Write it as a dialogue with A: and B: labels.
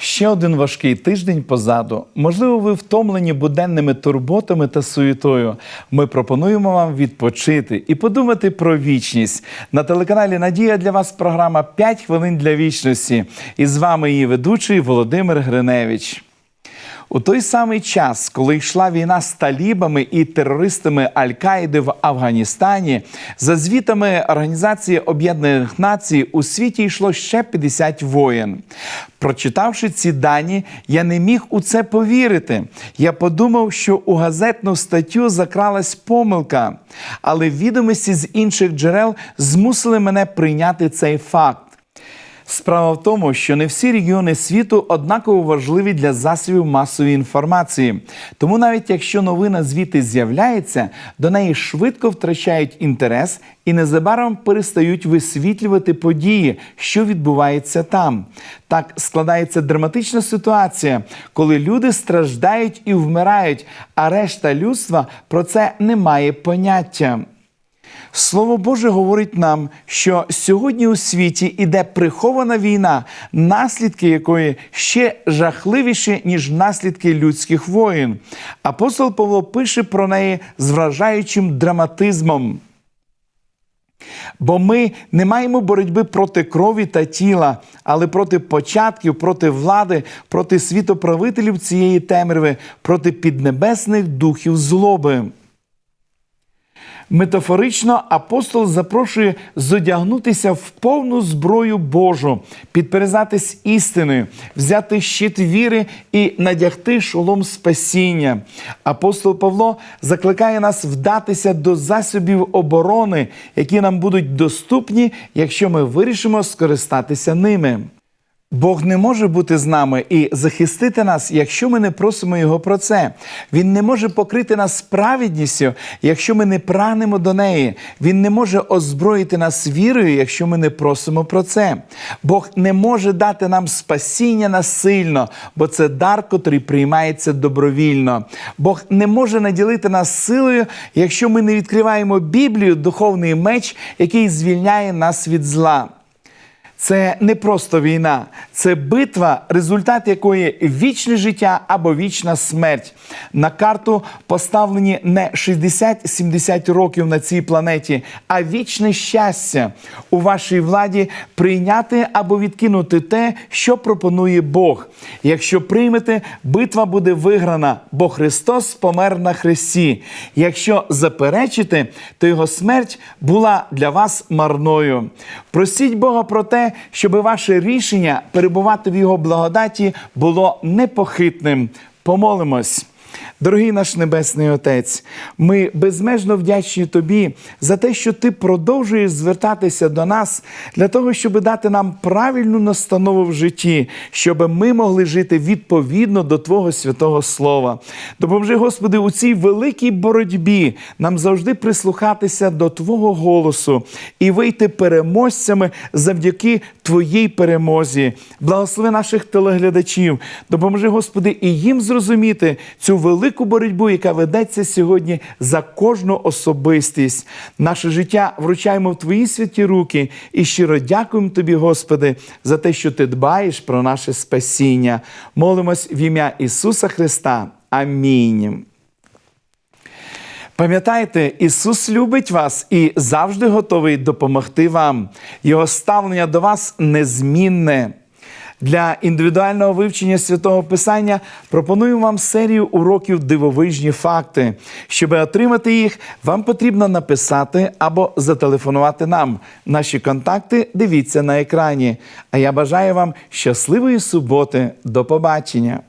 A: Ще один важкий тиждень позаду. Можливо, ви втомлені буденними турботами та суєтою. Ми пропонуємо вам відпочити і подумати про вічність. На телеканалі Надія для вас програма «5 хвилин для вічності. І з вами її ведучий Володимир Гриневич. У той самий час, коли йшла війна з талібами і терористами Аль-Каїди в Афганістані, за звітами Організації Об'єднаних Націй у світі йшло ще 50 воєн. Прочитавши ці дані, я не міг у це повірити. Я подумав, що у газетну статтю закралась помилка, але відомості з інших джерел змусили мене прийняти цей факт. Справа в тому, що не всі регіони світу однаково важливі для засобів масової інформації. Тому навіть якщо новина звідти з'являється, до неї швидко втрачають інтерес і незабаром перестають висвітлювати події, що відбувається там. Так складається драматична ситуація, коли люди страждають і вмирають, а решта людства про це не має поняття. Слово Боже говорить нам, що сьогодні у світі іде прихована війна, наслідки якої ще жахливіші, ніж наслідки людських воїн. Апостол Павло пише про неї з вражаючим драматизмом. Бо ми не маємо боротьби проти крові та тіла, але проти початків, проти влади, проти світоправителів цієї темряви, проти піднебесних духів злоби. Метафорично апостол запрошує зодягнутися в повну зброю Божу, підперезатись істиною, взяти щит віри і надягти шолом спасіння. Апостол Павло закликає нас вдатися до засобів оборони, які нам будуть доступні, якщо ми вирішимо скористатися ними. Бог не може бути з нами і захистити нас, якщо ми не просимо Його про це. Він не може покрити нас праведністю, якщо ми не прагнемо до неї. Він не може озброїти нас вірою, якщо ми не просимо про це. Бог не може дати нам спасіння насильно, бо це дар, котрий приймається добровільно. Бог не може наділити нас силою, якщо ми не відкриваємо Біблію, духовний меч, який звільняє нас від зла. Це не просто війна, це битва, результат якої вічне життя або вічна смерть. На карту поставлені не 60-70 років на цій планеті, а вічне щастя у вашій владі прийняти або відкинути те, що пропонує Бог. Якщо приймете, битва буде виграна, бо Христос помер на хресті. Якщо заперечите, то його смерть була для вас марною. Просіть Бога про те, щоб ваше рішення перебувати в Його благодаті було непохитним. Помолимось. Дорогий наш Небесний Отець, ми безмежно вдячні Тобі за те, що Ти продовжуєш звертатися до нас для того, щоб дати нам правильну настанову в житті, щоб ми могли жити відповідно до Твого святого Слова. Допоможи, Господи, у цій великій боротьбі нам завжди прислухатися до Твого голосу і вийти переможцями завдяки Твоїй перемозі. Благослови наших телеглядачів, допоможи, Господи, і їм зрозуміти цю велику боротьбу, яка ведеться сьогодні за кожну особистість. Наше життя вручаємо в Твої святі руки і щиро дякуємо Тобі, Господи, за те, що Ти дбаєш про наше спасіння. Молимось в ім'я Ісуса Христа. Амінь. Пам'ятайте, Ісус любить вас і завжди готовий допомогти вам. Його ставлення до вас незмінне. Для індивідуального вивчення святого Писання пропоную вам серію уроків дивовижні факти. Щоб отримати їх, вам потрібно написати або зателефонувати нам. Наші контакти дивіться на екрані. А я бажаю вам щасливої суботи. До побачення!